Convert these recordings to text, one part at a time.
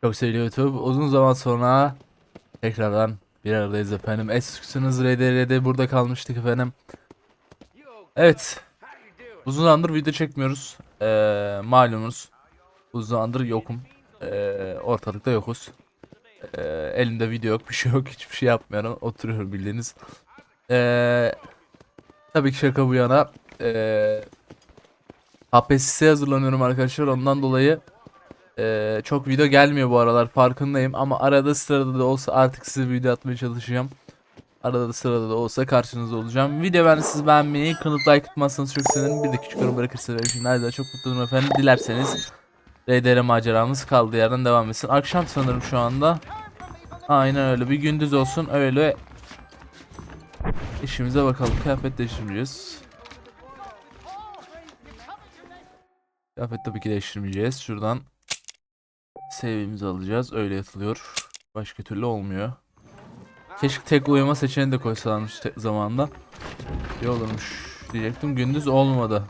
Çok sevgili YouTube. Uzun zaman sonra tekrardan bir aradayız efendim. Eskisiniz RDR'de burada kalmıştık efendim. Evet. Uzun zamandır video çekmiyoruz. Ee, malumunuz. Uzun zamandır yokum. Ee, ortalıkta yokuz. Ee, elimde video yok, bir şey yok, hiçbir şey yapmıyorum. Oturuyorum bildiğiniz. Ee, tabii ki şaka bu yana. Ee, KPSS'ye hazırlanıyorum arkadaşlar. Ondan dolayı ee, çok video gelmiyor bu aralar farkındayım ama arada sırada da olsa artık size video atmaya çalışacağım. Arada da sırada da olsa karşınızda olacağım. Video ben siz beğenmeyi, kanıt like atmazsanız çok sevinirim. Bir de küçük yorum bırakırsanız benim için daha çok mutlu olurum efendim. Dilerseniz RDR maceramız kaldığı yerden devam etsin. Akşam sanırım şu anda. Aynen öyle. Bir gündüz olsun öyle. İşimize bakalım. Kıyafet değiştirmeyeceğiz. Kıyafet tabii ki değiştirmeyeceğiz. Şuradan Save'imizi alacağız. Öyle yatılıyor. Başka türlü olmuyor. Keşke tek uyuma seçeneğini de koysalarmış zamanında. İyi olurmuş diyecektim. Gündüz olmadı.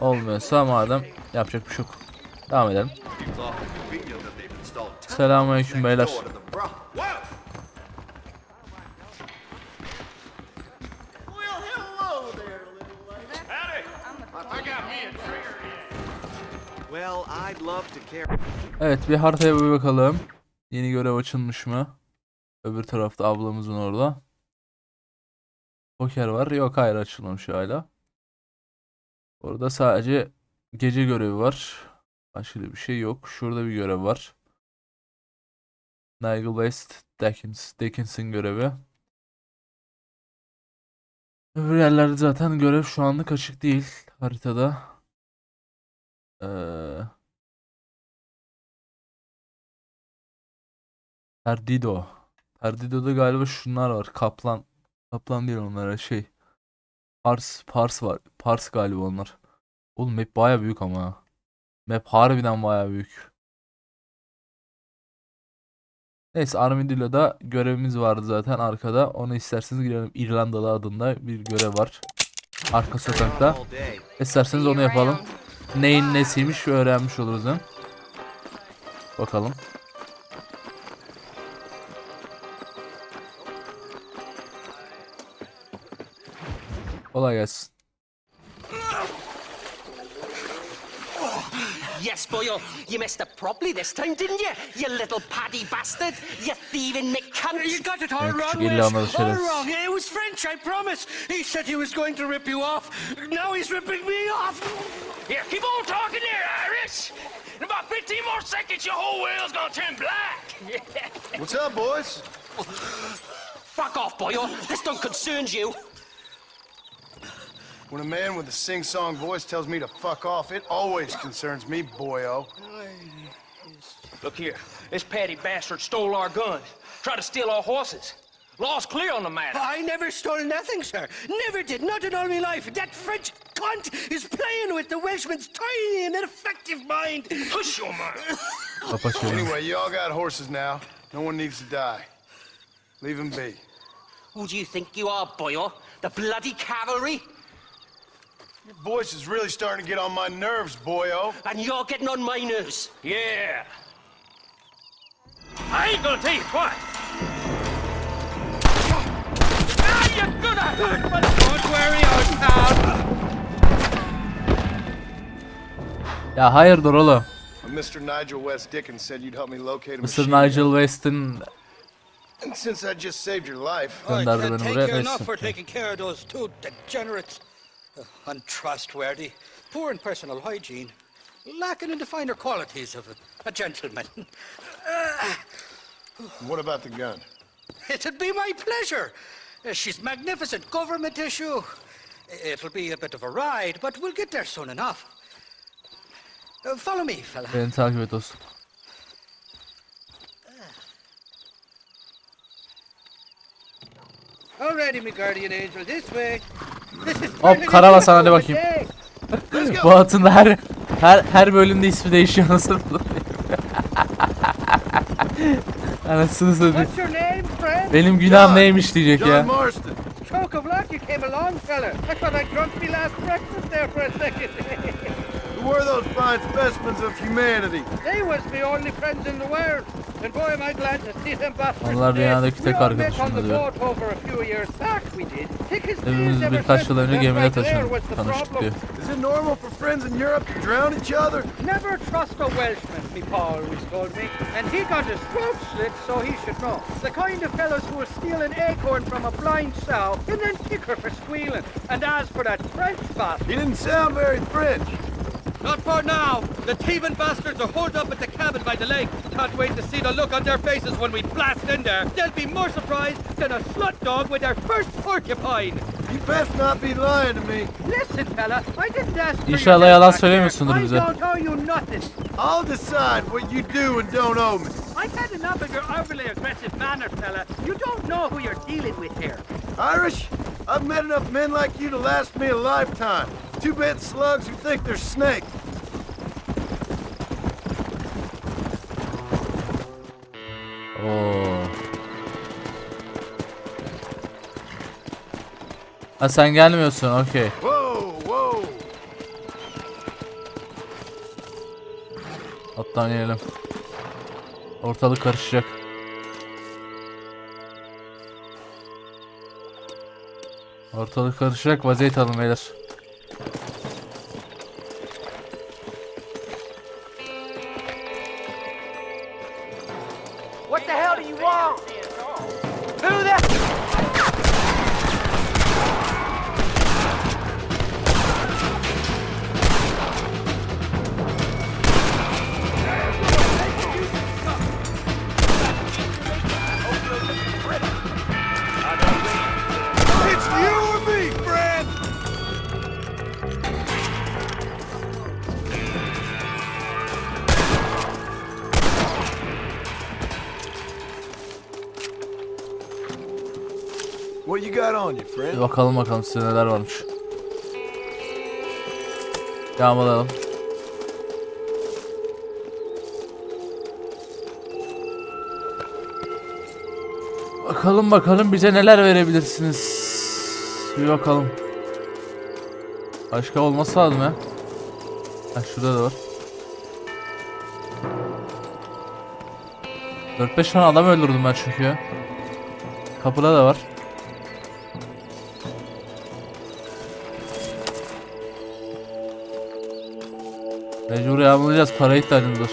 Olmuyorsa madem yapacak bir şey yok. Devam edelim. Selamünaleyküm beyler. Evet bir haritaya bir bakalım. Yeni görev açılmış mı? Öbür tarafta ablamızın orada. Poker var. Yok hayır açılmamış hala. Orada sadece gece görevi var. Başka bir şey yok. Şurada bir görev var. Nigel West Dickens, Dickinson görevi. Öbür yerlerde zaten görev şu anlık açık değil haritada. Ee, Perdido. Perdido'da galiba şunlar var. Kaplan. Kaplan değil onlara şey. Pars. Pars var. Pars galiba onlar. Oğlum map baya büyük ama. ha. Map harbiden baya büyük. Neyse Armadillo'da görevimiz vardı zaten arkada. Onu isterseniz girelim. İrlandalı adında bir görev var. Arka sokakta. İsterseniz onu yapalım. Neyin nesiymiş öğrenmiş oluruz hem. Bakalım. Kolay gelsin. Yes, boyo, you messed up properly this time, didn't you? You little paddy bastard! You thieving McCunt! You got it all Evet, wrong, küçük illa Wes. All şerefsiz. wrong. It was French, I promise. He said he was going to rip you off. Now he's ripping me off. Here, keep on talking there, Iris. In about 15 more seconds, your whole world's gonna turn black. What's up, boys? Fuck off, boyo! This don't concern you! When a man with a sing-song voice tells me to fuck off, it always concerns me, boyo. Look here, this patty bastard stole our guns, tried to steal our horses. Law's clear on the matter. I never stole nothing, sir. Never did. Not in all my life. That French cunt is playing with the Welshman's tiny and ineffective mind. Push your mind. Kapa çeneni. Anyway, you all got horses now. No one needs to die. Leave them be. Who do you think you are, boyo? The bloody cavalry? Your voice is really starting to get on my nerves, boyo. And you're getting on my nerves. Yeah. I ain't gonna tell you twice. Ah, you're gonna hurt my... Don't worry, old pal. Ya hayırdır oğlum. Mr. Nigel West Dickens said you'd help me locate a Mr. Nigel West'in And since I just saved your life, I beni can't buraya. take you enough for taking care of those two degenerates. Uh, untrustworthy, poor in personal hygiene, lacking in the finer qualities of a, a gentleman. what about the gun? It'd be my pleasure. Uh, She's magnificent, government issue. It'll be a bit of a ride, but we'll get there soon enough. Uh, follow me, fella. Beni takip et dostum. Alrighty, my guardian angel, this way. Hop karabasan hadi bakayım. Bu atın her her her bölümde ismi değişiyor nasıl? Anasını satayım. Benim günahım John. neymiş diyecek John ya. Marston. Stroke of luck, you came along, fella. I thought I drunk me last breakfast there for a second. Who were those fine specimens of humanity? They was my only friends in the world. And boy, am I glad to see them back. Onlar dead. dünyadaki We tek all met arkadaşım on the diyor. boat over a few years back, we did. Thick as Hepimiz thieves ever birkaç since. yıl önce That gemide right there taşındık, was the tanıştık problem. diyor. Is it normal for friends in Europe to drown each other? Never trust a Welshman, me pa always told me. And he got his throat slit, so he should know. The kind of fellows who will steal an acorn from a blind sow and then kick her for squealing. And as for that French bastard, He didn't sound very French. Not for now. The thieving bastards are holed up at the cabin by the lake. Can't wait to see the look on their faces when we blast in there. They'll be more surprised than a slut dog with their first porcupine. You best not be lying to me. Listen, fella, I didn't ask for your İnşallah death yalan back söylemiyorsundur there. bize. I don't owe you nothing. I'll decide what you do and don't owe me. I've had enough of your overly aggressive manner, fella. You don't know who you're dealing with here. Irish, I've met enough men like you to last me a lifetime. Two-bit slugs who think they're snakes. Oo. Ha sen gelmiyorsun okey. Alttan inelim. Ortalık karışacak. Ortalık karışacak vaziyet alın beyler. What you got on you, friend? bakalım bakalım size neler varmış. Yağmalayalım. Bakalım bakalım bize neler verebilirsiniz. Bir bakalım. Başka olması lazım ya. Ha şurada da var. 4-5 tane adam öldürdüm ben çünkü ya. Kapıda da var. Mecbur yağmalayacağız. Para ihtiyacımız var.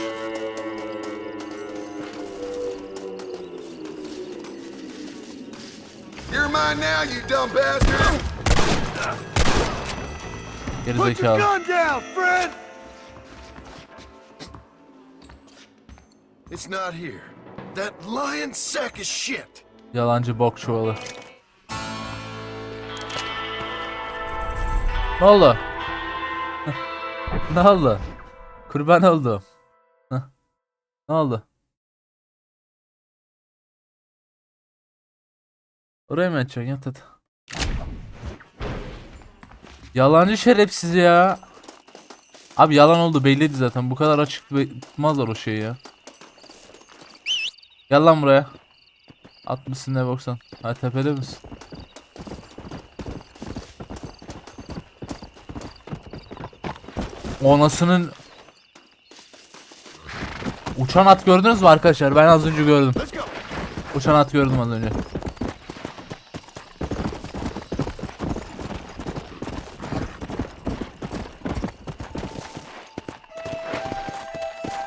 You're mine now, you dumb bastard! Geri zekalı. It's not here. That lying sack of shit! Yalancı bok çuvalı. Ne oldu? ne oldu? Kurban oldu. Heh. Ne oldu? Oraya mı açıyorsun? Yat hadi. Yalancı şerefsiz ya. Abi yalan oldu belliydi zaten. Bu kadar açık tutmazlar o şeyi ya. Gel lan buraya. Atmışsın ne boksan. Ha tepede misin? Onasının Uçan at gördünüz mü arkadaşlar? Ben az önce gördüm. Uçan at gördüm az önce.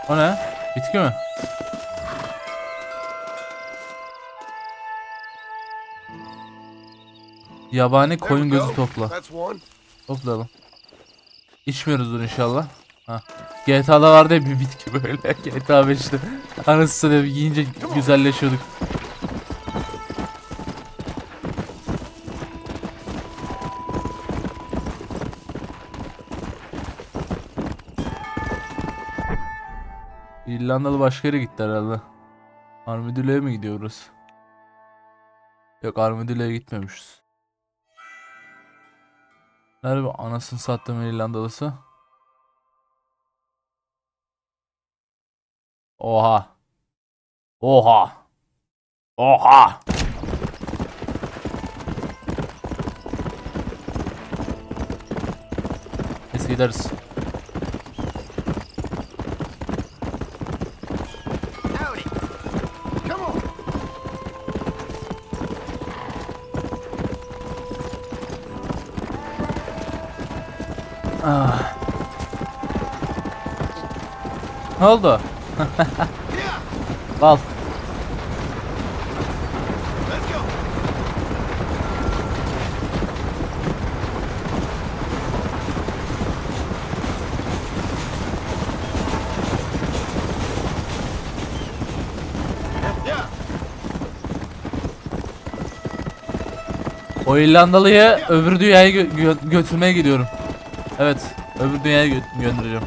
O ne? Bitki mi? Yabani koyun gözü topla. Toplayalım. İçmiyoruzdur inşallah. Ha. GTA'da vardı ya bir bitki böyle. GTA 5'te. Anasını yiyince güzelleşiyorduk. İrlandalı başka yere gitti herhalde. Armadillo'ya mı gidiyoruz? Yok Armadillo'ya gitmemişiz. Nerede bu anasını sattığım İrlandalısı? Oha. Oha. Oha. Biz gideriz. Ah. Ne oldu? Yeah. O İrlandalı'yı öbür dünyaya gö- gö- götürmeye gidiyorum. Evet, öbür dünyaya gö- göndereceğim.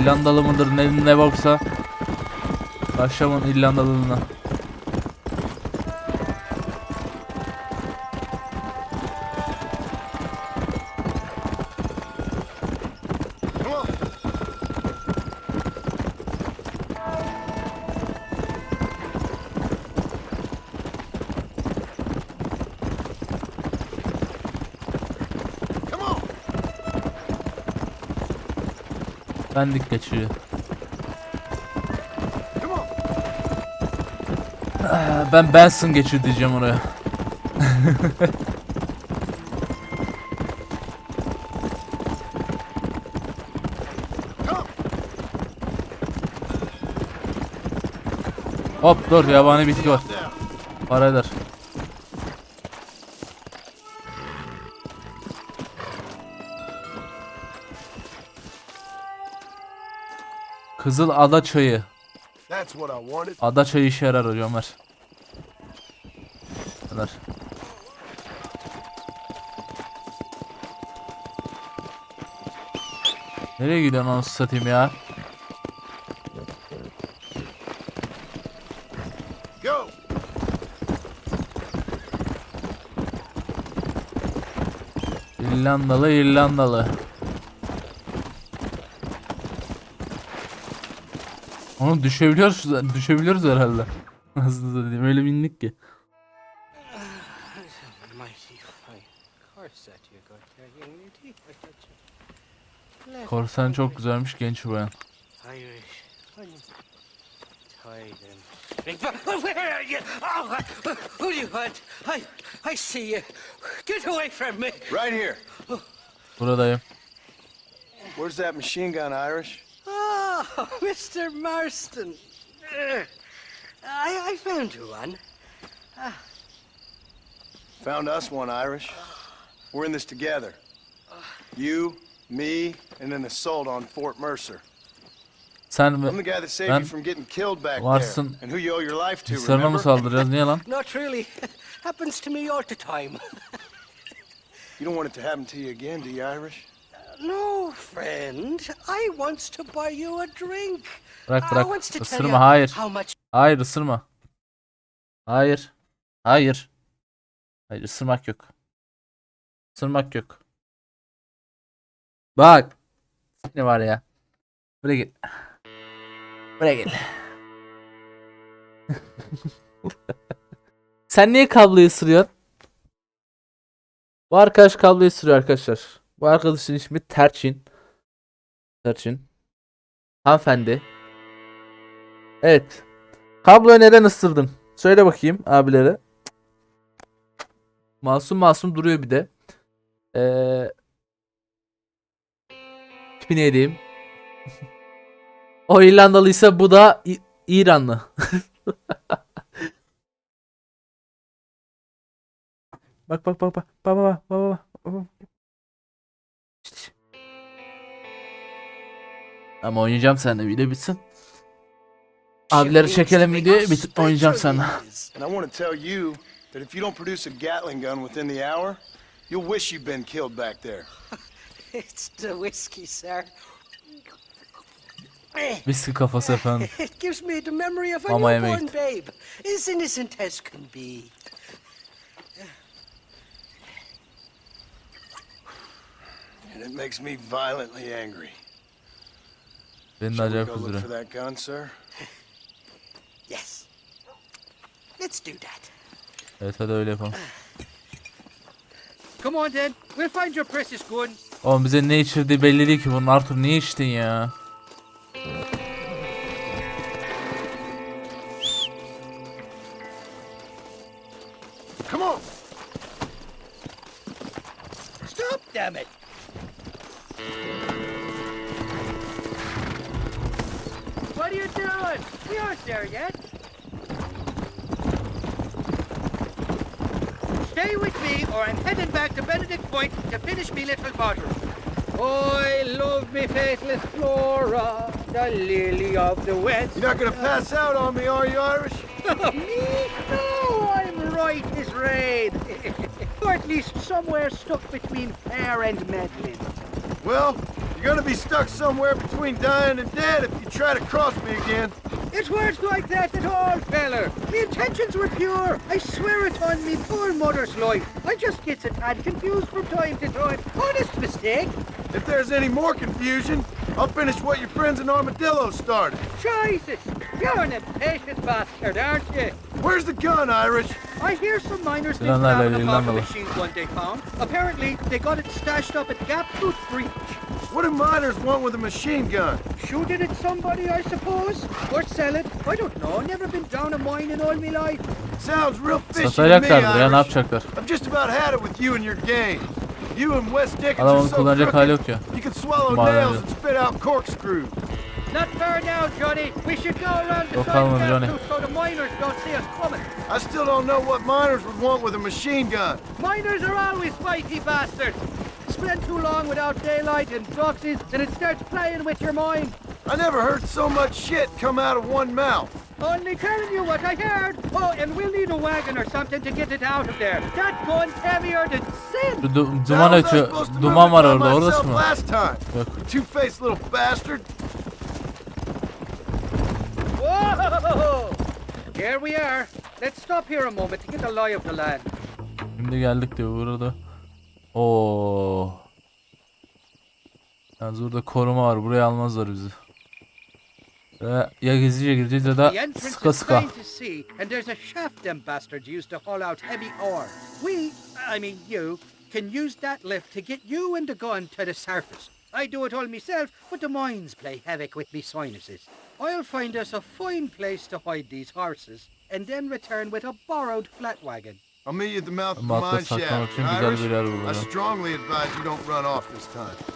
İrlandalı mıdır ne, ne boksa Başlamın İrlandalılığına. Bendik on. Ee, Ben Benson geçiyor diyeceğim oraya. Hop dur yabani bitki var. Para eder. Kızıl ada çayı. Ada çayı işe yarar hocam ver. Ver. Nereye gidiyorsun onu satayım ya? Go. İrlandalı İrlandalı. Onu düşebiliyoruz düşebiliyoruz herhalde. Nasıl diyeyim öyle bindik ki. Korsan çok güzelmiş genç bayan. Oh, who do you want? I, I see you. Get away from me. Right here. Buradayım. Where's that machine gun, Irish? Oh, Mr. Marston. Uh, I, I found you one. Found us one, Irish. We're in this together. You, me, and an assault on Fort Mercer. Sen I'm the guy that saved Ben- you from getting killed back Varsın. there. And who you owe your life to, Hisarına mı remember? saldıracağız? Niye lan? Not really. Happens to me all the time. You don't want it to happen to you again, do you, Irish? No, friend. I wants to buy you a drink. Bırak bırak. Isırma hayır. Hayır ısırma. Hayır. Hayır. Hayır ısırmak yok. Isırmak yok. Bak. Ne var ya? Buraya gel. Buraya gel. Sen niye kabloyu ısırıyorsun? Bu arkadaş kabloyu ısırıyor arkadaşlar. Bu arkadaşın ismi Terçin. Terçin. Hanımefendi. Evet. Kabloyu neden ısırdın? Söyle bakayım abilere. Masum masum duruyor bir de. Ee, tipini edeyim. o İrlandalıysa bu da İ- İranlı. bak bak bak bak bak bak bak bak bak bak. Ama oynayacağım seninle video bitsin. Abileri çekelim videoyu bitip oynayacağım seninle. And I want to tell you that if you don't produce a Gatling gun within the hour, you'll wish you'd been killed back there. It's the whiskey, sir. Viski kafası efendim. It gives me the memory of a Mama newborn babe, as innocent as can be. And it makes me violently angry. Beni de acayip kızdırıyor. for that gun, sir? Yes. Let's do that. Evet hadi öyle yapalım. Come on then, we'll find your precious gun. Oğlum bize ne içirdiği belli değil ki bunun. Arthur niye içtin ya? The west. You're not gonna pass out on me, are you, Irish? me? No, I'm right as rain. or at least somewhere stuck between fair and meddling. Well, you're gonna be stuck somewhere between dying and dead if you try to cross me again. It It's words like that at all, feller. My intentions were pure. I swear it on me poor mother's life. I just gets a tad confused from time to time. Honest mistake. If there's any more confusion, I'll finish what your friends in Armadillo started. Jesus, you're an impatient bastard, aren't you? Where's the gun, Irish? I hear some miners been Silahlarla grabbing about machine one day found. Apparently, they got it stashed up at Gap Tooth Breach. What do miners want with a machine gun? Shoot it at somebody, I suppose? Or sell it? I don't know. Never been down a mine in all my life. Sounds real fishy to me, Satacaklardır ya ne Irish. yapacaklar? I've just about had it with you and your game. You and West Dickens Adam are onu so kullanacak hali crooked, yok ya. you can swallow nails and spit out corkscrews. Not fair now, Johnny. We should go around the Yok, side of Johnny. So the miners don't see us coming. I still don't know what miners would want with a machine gun. Miners are always fighty bastards. Spend too long without daylight and doxies, and it starts playing with your mind. I never heard so much shit come out of one mouth. Only telling you what I heard. Oh, and we'll need a wagon or something to get it out of there. That gun's heavier than sin. Du- duman ötüyor. Duman var orada. Orası mı? Yok. Two-faced little bastard. Whoa! Here we are. Let's stop here a moment to get a lie of the land. Şimdi geldik diyor burada. Oo. Yalnız burada koruma var. Buraya almazlar bizi. Ve ya gizlice gireceğiz ya da The entrance sıka is sıka. plain to see, and there's a shaft them bastards used to haul out heavy ore. We, I mean you, can use that lift to get you and the gun to the surface. I do it all myself, but the mines play havoc with me sinuses. I'll find us a fine place to hide these horses, and then return with a borrowed flat wagon. I'll meet you at the mouth of the mine shaft. Irish, I strongly advise you don't run off this time.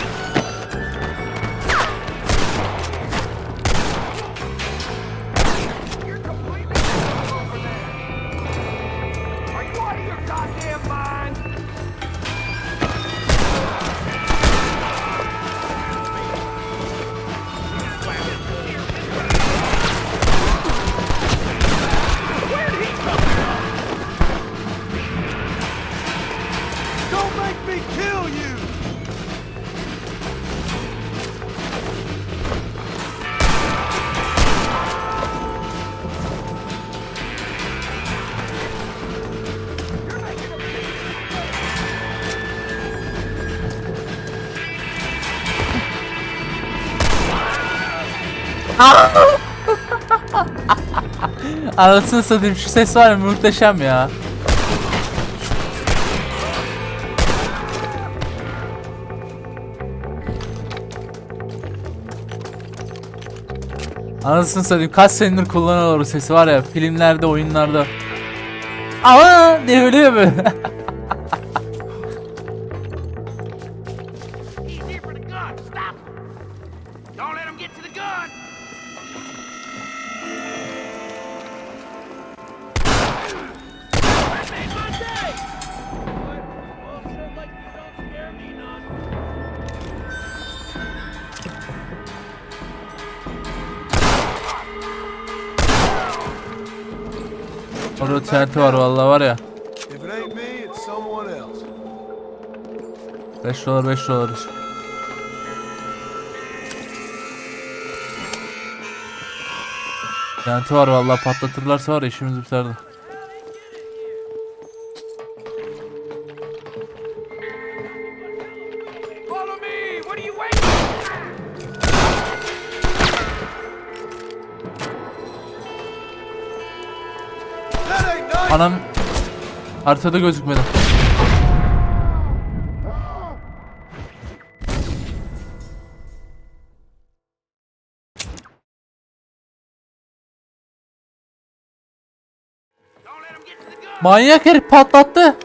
Anasını satayım şu ses var ya muhteşem ya. Anasını satayım kaç senedir kullanıyorlar o sesi var ya filmlerde oyunlarda. Aa diye ölüyor böyle. TNT var vallahi var ya. If it ain't me, it's someone else. 5 dolar 5 dolar. TNT var vallahi patlatırlarsa var ya işimiz biterdi. Anam haritada gözükmedi. Manyak herif patlattı.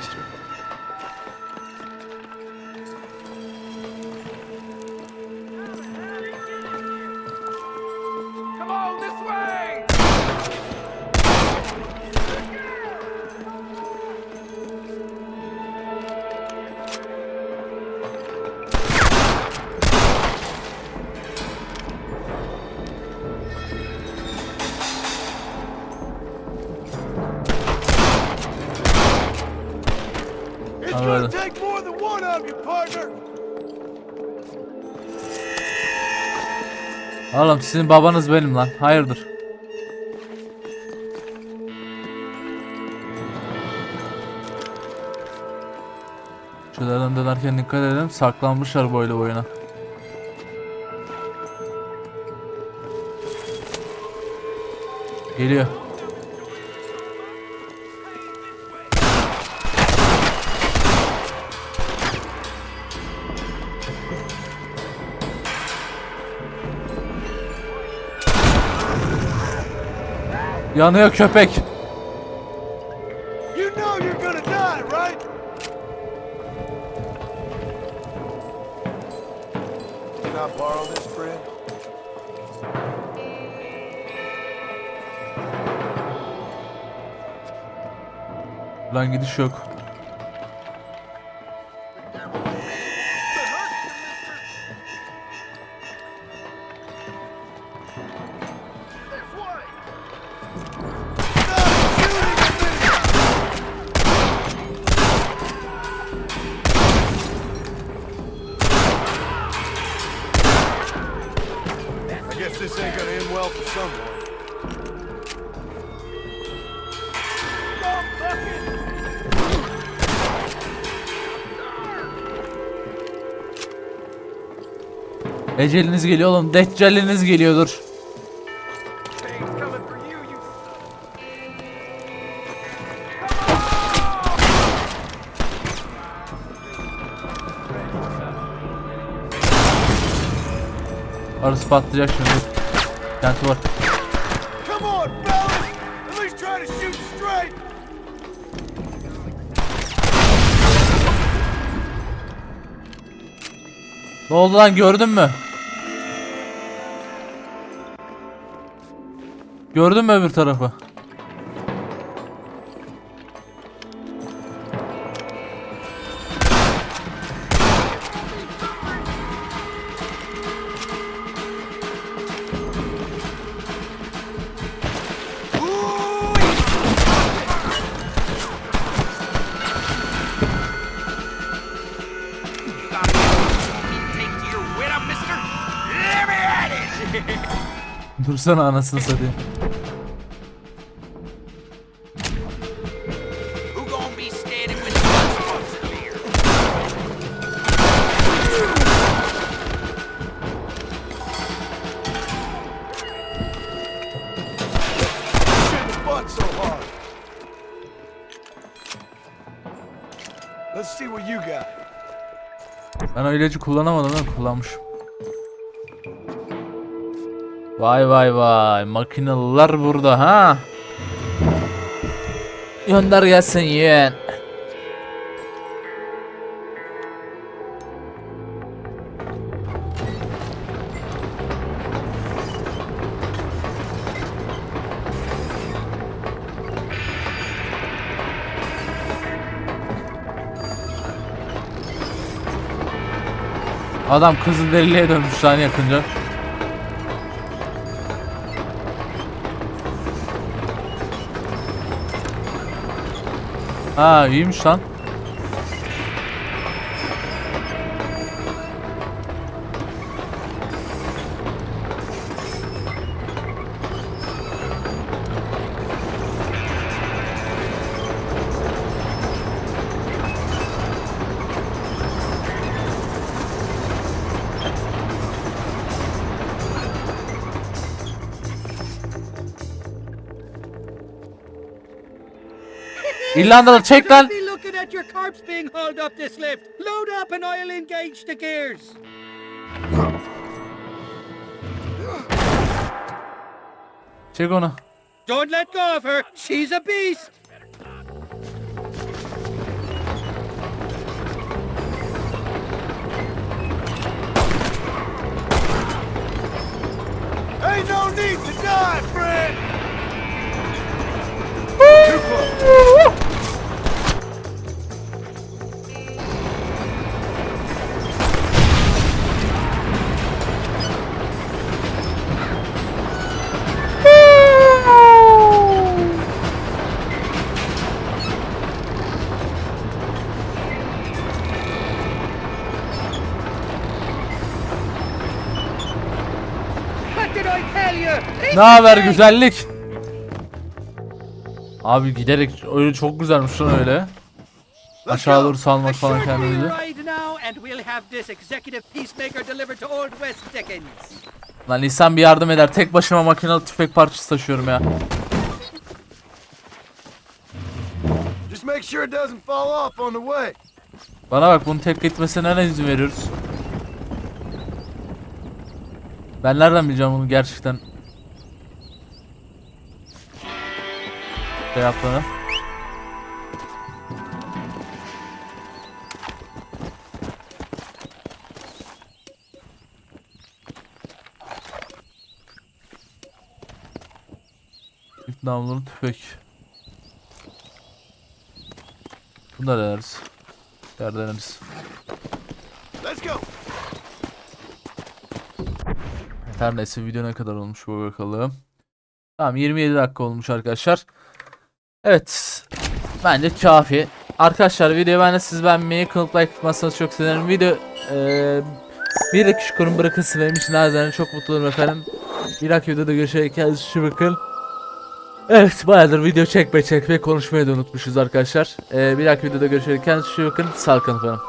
sister. Sizin babanız benim lan. Hayırdır? Şuradan dönerken dikkat edelim. Saklanmışlar böyle boyuna. Geliyor. This, friend? Lan gidiş yok. This ain't gonna end well for someone. Eceliniz geliyor oğlum. Deccaliniz geliyordur. Arası patlayacak şimdi. Kenti var. Come on, fellas! At least try to shoot straight! Ne oldu lan gördün mü? Gördün mü öbür tarafı? What you got. Ben o ilacı kullanamadım ama kullanmışım. Vay vay vay makinalılar burada ha. Gönder gelsin yeğen. Adam Kızılderili'ye dönmüş lan yakınca. Ha iyiymiş lan. İrlandalı çek lan. Be looking at your corpse being hauled up this lift. Load up and I'll engage the gears. Çek onu. Don't let go of her. She's a beast. Ain't no need to die, Fred! Ne haber güzellik? Abi giderek öyle çok güzelmiş lan öyle. Aşağı doğru salmak falan kendimizi. Lan insan bir yardım eder. Tek başıma makinalı tüfek parçası taşıyorum ya. Bana bak bunun tek gitmesine ne izin veriyoruz? Ben nereden bileceğim bunu gerçekten? Şey yaptığını. Çift namlulu tüfek. Bunlar deneriz. Der deneriz. Let's go. Her neyse video ne kadar olmuş bu bakalım. Tamam 27 dakika olmuş arkadaşlar. Evet. Bence kafi. Arkadaşlar video ben de siz beğenmeyi, kanalıma like atmazsanız çok sevinirim. Video eee bir de küçük yorum bırakırsa benim için her çok mutlu olurum efendim. Bir dahaki videoda görüşerek kendinize iyi bakın. Evet bayağıdır video çekme çekme konuşmayı da unutmuşuz arkadaşlar. Eee bir dahaki videoda görüşerek kendinize iyi bakın. Sağ kalın efendim.